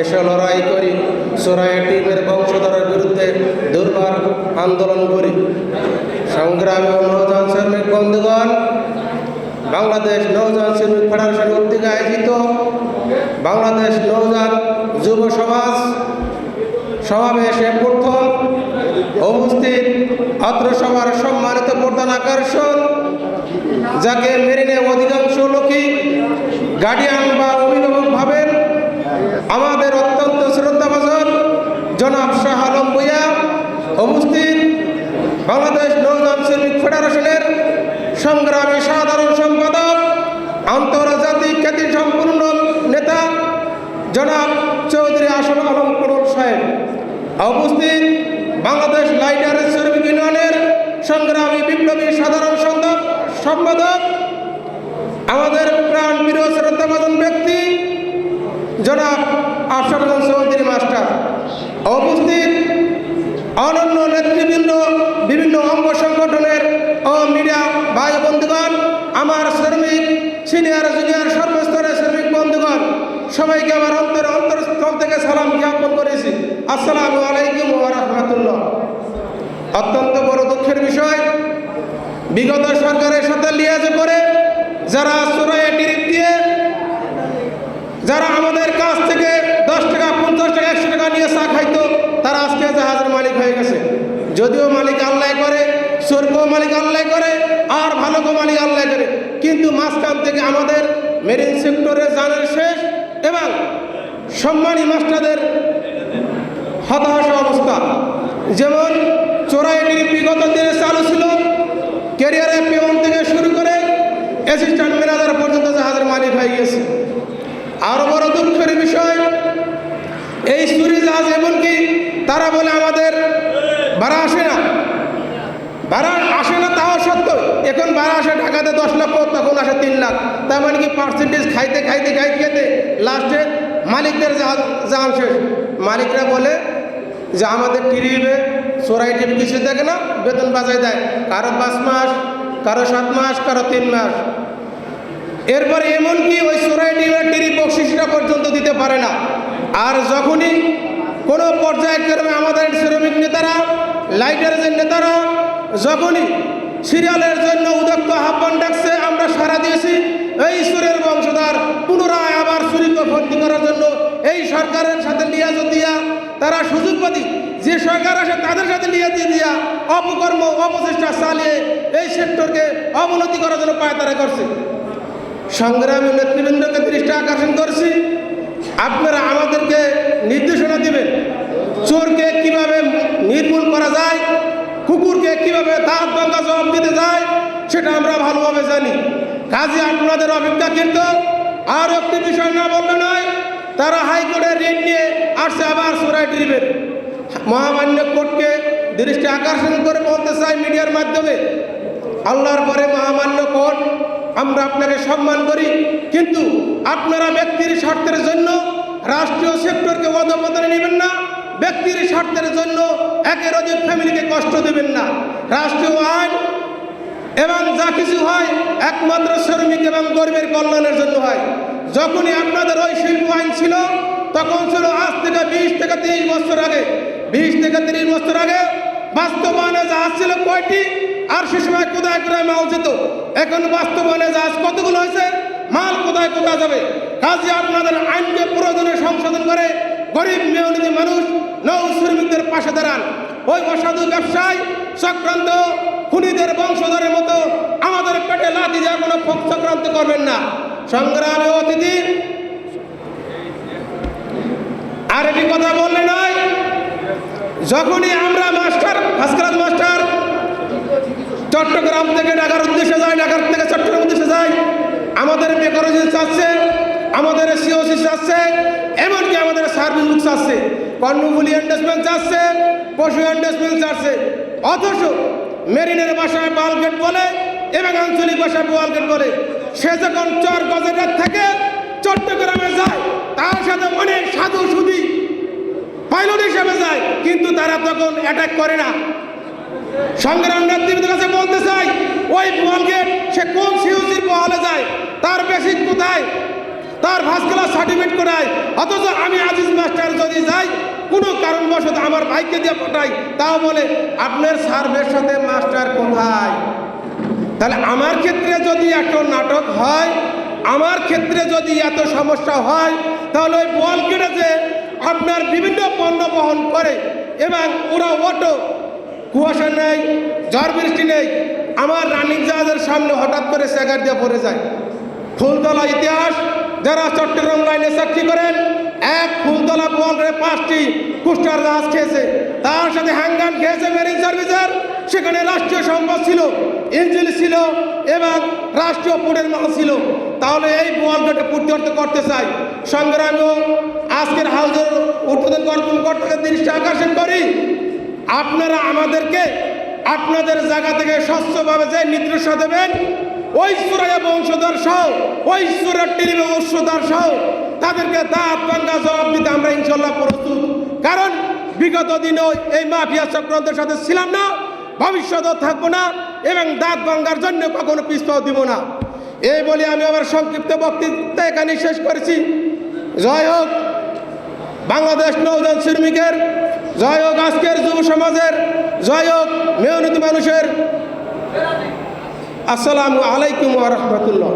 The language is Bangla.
এসে লড়াই করি। সোরাই টিমের বংশধরের বিরুদ্ধে দুর্বার আন্দোলন করি। সংগ্রামী নৌযান শ্রমিক বন্ধুগণ, বাংলাদেশ নৌযান শ্রমিক ফেডারেশন কর্তৃক আয়োজিত বাংলাদেশ নৌযান যুব সমাজ সমাবেশে প্রথম উপস্থিত অত্র সভার সম্মানিত প্রধান আকর্ষণ, যাকে মেরিনে অধিকাংশ লোকই গার্ডিয়ান বা অভিভাবক ভাবেন আমাদের অত্যন্ত শ্রদ্ধাভাজন জনাব শাহ আলম ভুইয়া উপস্থিত বাংলাদেশ নৌযান শ্রমিক ফেডারেশনের সংগ্রামী সাধারণ সম্পাদক, আন্তর্জাতিক খ্যাতি সম্পূর্ণ নেতা জনাব চৌধুরী আসল আলম কুরুল সাহেব। উপস্থিত বাংলাদেশ লাইটার শ্রমিক ইউনিয়নের সংগ্রামী বিপ্লবী সাধারণ সম্পাদক আমাদের প্রাণ প্রিয় শ্রদ্ধাভাজন ব্যক্তি জনাব আফসারুল চৌধুরী মাস্টার। উপস্থিত অনন্য নেতৃবৃন্দ, বিভিন্ন অঙ্গ সংগঠনের ও মিডিয়া ভাই বন্ধুগণ, আমার শ্রমিক, সিনিয়র, জুনিয়র, সর্বস্তরের শ্রমিক বন্ধুগণ, সবাইকে আমার অন্তর, অন্তরস্থল থেকে সালাম জ্ঞাপন করেছি। আসসালামু আলাইকুম রাহমাতুল্লাহ। অত্যন্ত বড় দুঃখের বিষয়, বিগত সরকারের সাথে লিয়াজ করে যারা সুরায় যারা আমাদের কাছ থেকে দশ টাকা, পঞ্চাশ টাকা, একশো টাকা নিয়ে চা খাইতো, তারা আজকে জাহাজের মালিক হয়ে গেছে। যদিও মালিক আল্লাহ করে, স্বর্গ মালিক আল্লাহ করে, আর ভালো মালিক আল্লাহ করে, কিন্তু মাঝখান থেকে আমাদের মেরিন সেক্টরের জানের শেষ এবং সম্মানী মাস্টারদের হতাশা অবস্থা। যেমন চোরাইটির বিগত দিনে চালু ছিল ক্যারিয়ারে পেমন থেকে শুরু করে অ্যাসিস্ট্যান্ট ম্যানেজার পর্যন্ত জাহাজের মালিক হয়ে গেছে আরও বড় দুঃখের বিষয়, এই সুরি জাহাজ এমনকি তারা বলে আমাদের ভাড়া আসে না। ভাড়া আসে না তাও সত্য। এখন ভাড়া আসে ঢাকাতে দশ লক্ষ তখন আসে তিন লাখ। তার মানে কি পার্সেন্টেজ খাইতে খাইতে খাইতে খাইতে লাস্টে মালিকদের জাহাজ শেষ। মালিকরা বলে যে আমাদের টিরিবে সোরাই টিভি কিছু দেখে না, বেতন বাজায় দেয়। কারও পাঁচ মাস, কারও সাত মাস, কারও তিন মাস। এরপরে এমনকি ওই সোরাইটি বা টিরি বকশিসটা পর্যন্ত দিতে পারে না। আর যখনই কোনো পর্যায়ক্রমে আমাদের শ্রমিক নেতারা, লাইটারের নেতারা, যখনই সিরিয়ালের জন্য উদক্ত আহ্বান ডাকছে, আমরা সারা দিয়েছি, এই সুরের বংশধার পুনরায় আবার সুরিকে ভর্তি করার জন্য এই সরকারের সাথে লিয়াজ দিয়া তারা সুযোগবাদী যে সরকার আসে তাদের সাথে লিয়াজ দিয়া অপকর্ম, অপচেষ্টা চালিয়ে এই সেক্টরকে অবনতি করার জন্য পায়তারা করছে। সংগ্রামী নেতৃবৃন্দকে দৃষ্টি আকর্ষণ করছি। আপনারা আমাদেরকে নির্দেশনা দিবেন, চোরকে কীভাবে নির্মূল করা যায়, কুকুরকে কীভাবে দাঁত ভাঙ্গা জবাব দিতে যায়, সেটা আমরা ভালোভাবে জানি। কাজে আপনাদের অপেক্ষা কিন্তু আর একটি বিষয় না বললে নয়, তারা হাইকোর্টের ঋণ নিয়ে আসছে আবার সুরাই ট্রিপের মহামান্য কোর্টকে দৃষ্টি আকর্ষণ করে বলতে চাই মিডিয়ার মাধ্যমে। আল্লাহর পরে মহামান্য কোর্ট আমরা আপনাকে সম্মান করি, কিন্তু আপনারা ব্যক্তির স্বার্থের জন্য রাষ্ট্রীয় সেক্টরকে অধপতনে নেবেন না, ব্যক্তির স্বার্থের জন্য একের অধিক ফ্যামিলিকে কষ্ট দেবেন না। রাষ্ট্রীয় আইন এবং যা কিছু হয় একমাত্র শ্রমিক এবং গরিবের কল্যাণের জন্য হয়। যখনই আপনাদের ওই শিল্প আইন ছিল, তখন ছিল আজ থেকে বিশ থেকে তিরিশ বছর আগে। বিশ থেকে তিরিশ বছর আগে বাস্তবায়নে জাহাজ ছিল কয়টি? আর সে সময় কোথায় কোথায় মাল যেত? এখন বাস্তবায়নে জাহাজ কতগুলো হয়েছে? মাল কোথায় কোথায় যাবে? কাজে আপনাদের আইনকে প্রয়োজনে সংশোধন করে গরিব মেয়নিত মানুষ নৌ শ্রমিকদের পাশে দাঁড়ান। ওই অসাধু ব্যবসায় চক্রান্ত খুনিদের বংশধরের মতো আমাদের পেটে লাথি দেওয়া কোনো চক্রান্ত করবেন না। সংগ্রামে অতিথি, আর একটি কথা বললে নয় যখনই আমরা মাস্টার, ভাস্করাজ মাস্টার, চট্টগ্রাম থেকে ঢাকার উদ্দেশ্যে যাই, ঢাকার থেকে চট্টগ্রাম উদ্দেশ্যে যাই, আমাদের বেকারজি চাচ্ছে, আমাদের সিওসি চাচ্ছে, এমনকি আমাদের সার্ভিস বুক চাচ্ছে, কর্ণফুলি এন্ডেসমেন্ট চাচ্ছে, পশু এন্ডেসমেন্ট চাচ্ছে। অথচ মেরিনের ভাষায় বালগেট বলে এবং আঞ্চলিক ভাষায় বোয়ালগেট বলে, সে যখন চর গজেটার থেকে চট্টগ্রামে যায়, তার সাথে অনেক সাধু সুদী পাইলট হিসেবে যায়, কিন্তু তখন অ্যাটাক করে না, সংগ্রাম নেতৃত্বের কাছে বলতে চাই, ওই বোয়াল গেট সে কোন সিওসির বহালে যায়, তার বেশি কোথায়, তার ফার্স্ট ক্লাস সার্টিফিকেট করায় অথচ আমি আজিজ মাস্টার যদি যাই, কোনো কারণবশত আমার ভাইকে দিয়ে পাঠাই, তাও বলে, আপনার সার্ভের সাথে মাস্টার কোথায়? তাহলে আমার ক্ষেত্রে যদি এত নাটক হয়, আমার ক্ষেত্রে যদি এত সমস্যা হয়, তাহলে ওই বল কেটেছে, আপনার বিভিন্ন পণ্য বহন করে এবং ওরা অটো, কুয়াশা নেই, ঝড় বৃষ্টি নেই। আমার রানিং জাহাজের সামনে হঠাৎ করে স্যাগার দিয়ে পড়ে যায়। ফুলতলা ইতিহাস, যারা চট্টগ্রাম লাইনে চাকরি করেন, এক ফুলতলা বলরে পাঁচটি কুস্টার জাহাজ খেয়েছে। তার সাথে হ্যাঙ্গান খেয়েছে মেরিন সার্ভিসের সেখানে রাষ্ট্রীয় সম্পদ ছিল, ইঞ্জিন ছিল এবং রাষ্ট্রীয় পোর্টের মাল ছিল। তাহলে এই বোয়ালঘাটে পূর্তি করতে চাই। সংগ্রামীও আজকের হাউজের উদ্বোধন কর্তন করতে দৃষ্টি আকর্ষণ করি। আপনারা আমাদেরকে আপনাদের জায়গা থেকে স্বচ্ছভাবে যে নির্দেশনা দেবেন, ওই সুরাইয়া বংশধর সহ, ওই সুরের টেলিমে উৎসদার সহ তাদেরকে দাঁত ভাঙ্গা জবাব দিতে আমরা ইনশাল্লাহ প্রস্তুত। কারণ বিগত দিনেও এই মাফিয়া চক্রান্তের সাথে ছিলাম না, ভবিষ্যতেও থাকব না এবং দাঁত ভাঙ্গার জন্য কখনো পিছপাও দিব না। এই বলে আমি আমার সংক্ষিপ্ত বক্তৃতা এখানে শেষ করেছি। জয় হোক। বাংলাদেশ নৌজন শ্রমিকের, জয় হোক আজকের যুব সমাজের, জয় হোক মেহনতি মানুষের। আসসালামু আলাইকুম রহমতুল্লাহ।